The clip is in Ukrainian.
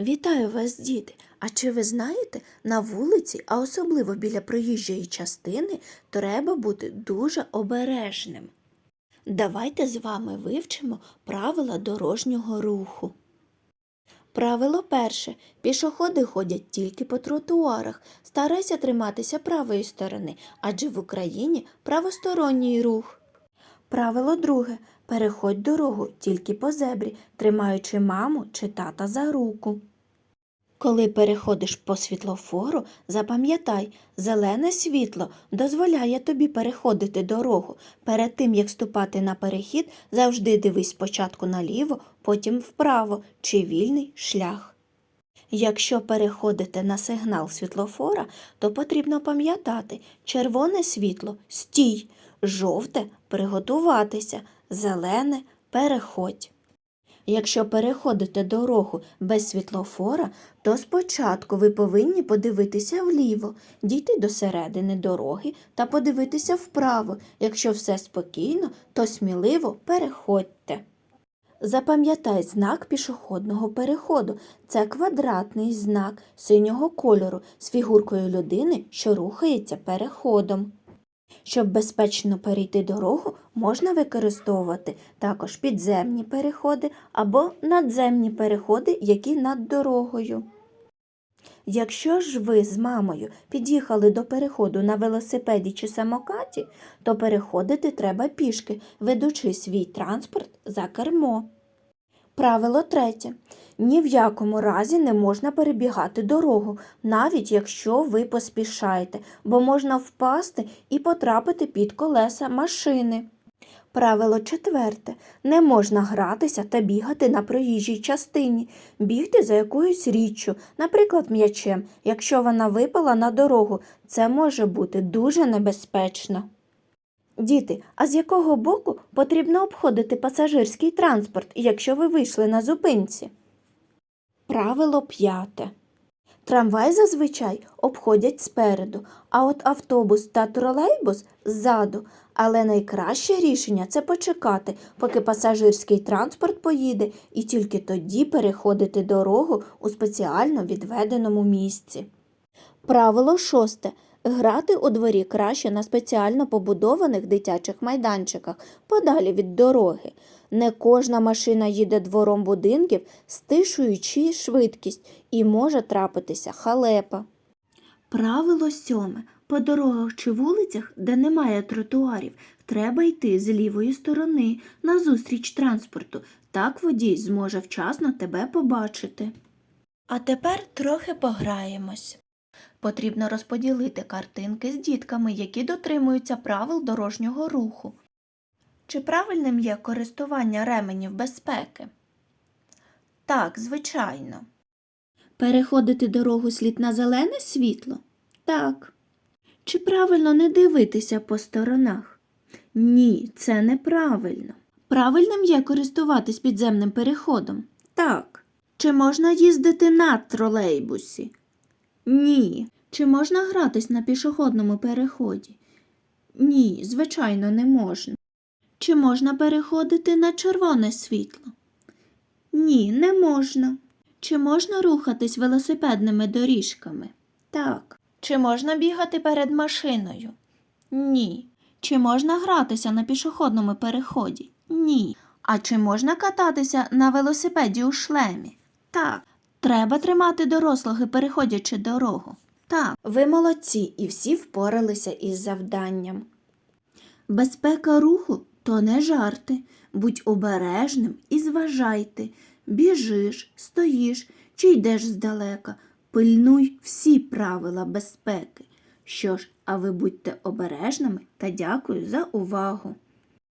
Вітаю вас, діти! А чи ви знаєте, на вулиці, а особливо біля проїжджої частини, треба бути дуже обережним. Давайте з вами вивчимо правила дорожнього руху. Правило перше. Пішоходи ходять тільки по тротуарах. Старайся триматися правої сторони, адже в Україні правосторонній рух. Правило друге. Переходь дорогу тільки по зебрі, тримаючи маму чи тата за руку. Коли переходиш по світлофору, запам'ятай, зелене світло дозволяє тобі переходити дорогу. Перед тим, як ступати на перехід, завжди дивись спочатку наліво, потім вправо чи вільний шлях. Якщо переходите на сигнал світлофора, то потрібно пам'ятати червоне світло стій, жовте приготуватися, зелене переходь. Якщо переходите дорогу без світлофора, то спочатку ви повинні подивитися вліво, дійти до середини дороги та подивитися вправо. Якщо все спокійно, то сміливо переходьте. Запам'ятай знак пішохідного переходу. Це квадратний знак синього кольору з фігуркою людини, що рухається переходом. Щоб безпечно перейти дорогу, можна використовувати також підземні переходи або надземні переходи, які над дорогою. Якщо ж ви з мамою під'їхали до переходу на велосипеді чи самокаті, то переходити треба пішки, ведучи свій транспорт за кермо. Правило третє. Ні в якому разі не можна перебігати дорогу, навіть якщо ви поспішаєте, бо можна впасти і потрапити під колеса машини. Правило четверте. Не можна гратися та бігати на проїжджій частині, бігти за якоюсь річчю, наприклад, м'ячем. Якщо вона випала на дорогу, це може бути дуже небезпечно. Діти, а з якого боку потрібно обходити пасажирський транспорт, якщо ви вийшли на зупинці? Правило п'яте. Трамвай зазвичай обходять спереду, а от автобус та тролейбус ззаду. Але найкраще рішення це почекати, поки пасажирський транспорт поїде, і тільки тоді переходити дорогу у спеціально відведеному місці. Правило шосте. Грати у дворі краще на спеціально побудованих дитячих майданчиках, подалі від дороги. Не кожна машина їде двором будинків, стишуючи швидкість, і може трапитися халепа. Правило сьоме. По дорогах чи вулицях, де немає тротуарів, треба йти з лівої сторони назустріч транспорту. Так водій зможе вчасно тебе побачити. А тепер трохи пограємось. Потрібно розподілити картинки з дітками, які дотримуються правил дорожнього руху. Чи правильним є користування ременів безпеки? Так, звичайно. Переходити дорогу слід на зелене світло? Так. Чи правильно не дивитися по сторонах? Ні, це неправильно. Правильним є користуватись підземним переходом? Так. Чи можна їздити на тролейбусі? Ні. Чи можна гратись на пішохідному переході? Ні, звичайно, не можна. Чи можна переходити на червоне світло? Ні, не можна. Чи можна рухатись велосипедними доріжками? Так. Чи можна бігати перед машиною? Ні. Чи можна гратися на пішохідному переході? Ні. А чи можна кататися на велосипеді у шлемі? Так. Треба тримати дорослого, переходячи дорогу. Так, ви молодці і всі впоралися із завданням. Безпека руху то не жарти. Будь обережним і зважайте. Біжиш, стоїш чи йдеш здалека. Пильнуй всі правила безпеки. Що ж, а ви будьте обережними та дякую за увагу.